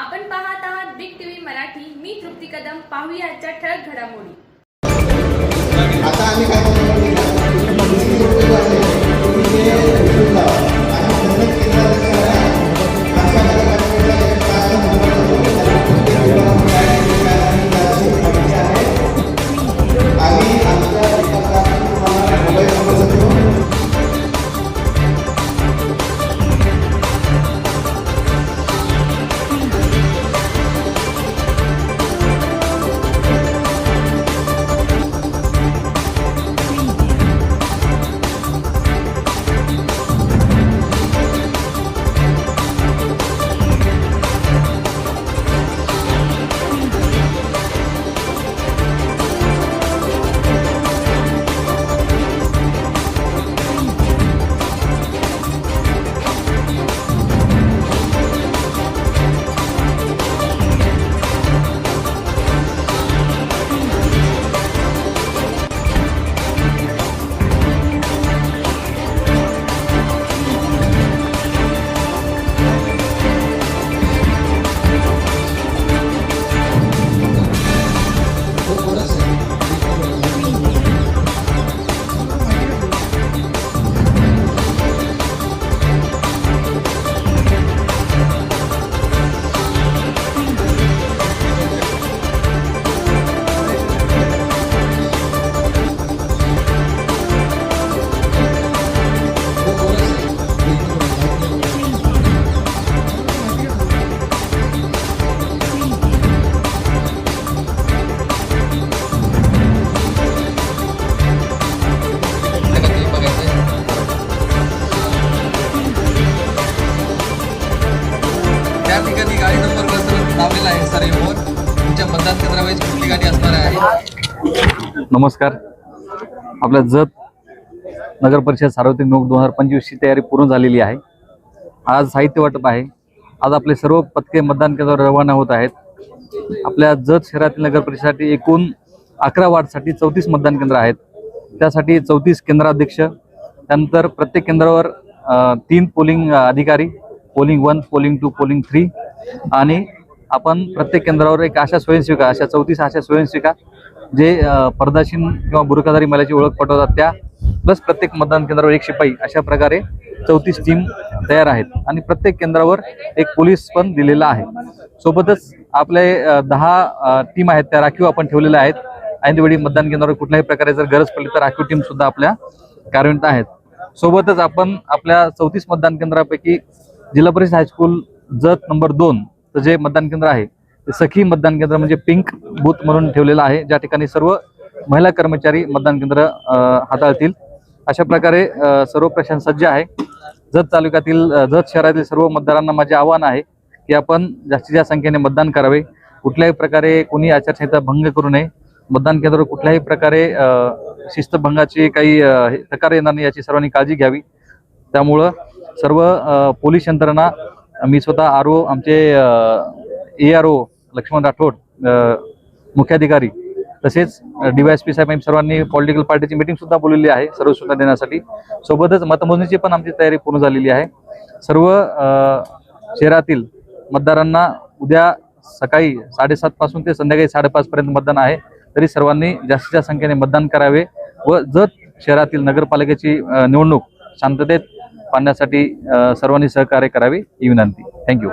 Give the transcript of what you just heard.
आपण पाहत आहात बिग टीव्ही मराठी. मी तृप्ती कदम. पाहूया आजच्या ठळक घडामोडी. गाडी नंबर लावलेला आहे सर मोर तुमच्या मतदान कुठली गाडी असणार आहे? नमस्कार. आपल्या जत नगर परिषद सार्वत्रिक निवडणूक दोन हजार पंचवीसची तयारी पूर्ण झालेली आहे. आज साहित्य वाटप आहे. आज आपले सर्व पथके मतदान केंद्रावर रवाना होत आहेत. आपल्या जत शहरातील नगर परिषदेसाठी एकूण अकरा वार्डसाठी चौतीस मतदान केंद्र आहेत. त्यासाठी चौतीस केंद्राध्यक्ष त्यानंतर प्रत्येक केंद्रावर तीन पोलिंग अधिकारी polling one polling two polling three आणि आपण प्रत्येक केंद्रावर एक अशा स्वयंसेविका अशा चौतीस अशा स्वयंसेविका जे पर्दाशीन किंवा बुरखादारी महिलाची ओळख पटवतात त्या प्लस प्रत्येक मतदान केंद्रावर एक शिपाई अशा प्रकारे चौतीस टीम तयार आहेत. आणि प्रत्येक केंद्रावर एक पोलीस पण दिलेला आहे. सोबतच आपले दहा टीम आहेत त्या राखीव आपण ठेवलेल्या आहेत. ऐनवेळी मतदान केंद्रावर कुठल्याही प्रकारे जर गरज पडली तर राखीव टीम सुद्धा आपल्या कार्यान्वित आहेत. सोबतच आपण आपल्या चौतीस मतदान केंद्रापैकी जिल्हा परिषद हायस्कूल जत नंबर दोन जे मतदान केंद्र आहे ते सखी मतदान केंद्र म्हणजे पिंक बूथ म्हणून ठेवलेलं आहे. ज्या ठिकाणी सर्व महिला कर्मचारी मतदान केंद्र हाताळतील. अशा प्रकारे सर्व प्रशासन सज्ज आहे. जत तालुक्यातील जत शहरातील सर्व मतदारांना माझे आव्हान आहे की आपण जास्तीत जास्त संख्येने मतदान करावे. कुठल्याही प्रकारे कोणी आचारसंहिता भंग करू नये. मतदान केंद्रावर कुठल्याही प्रकारे शिस्तभंगाची काही हे- तक्रार येणार नाही याची सर्वांनी काळजी घ्यावी. त्यामुळं सर्व पोलीस यंत्रणा मी स्वतः आर ओ आमचे A R O Laxman Rathod मुख्याधिकारी तसेच डीवायएसपी साहेब सर्वांनी पॉलिटिकल पार्टीची मीटिंग सुद्धा बोललेली आहे सर्व सूचना देण्यासाठी. सोबतच मतमोजणीची पण आमची तयारी पूर्ण झालेली आहे. सर्व शहरातील मतदारांना उद्या सकाळी साडेसात पासून ते संध्याकाळी साडेपाच पर्यंत मतदान आहे. तरी सर्वांनी जास्तीत जास्त संख्येने मतदान करावे व जत शहरातील नगरपालिकेची निवडणूक शांततेत पाहण्यासाठी सर्वांनी सहकार्य करावे ही विनंती. थँक्यू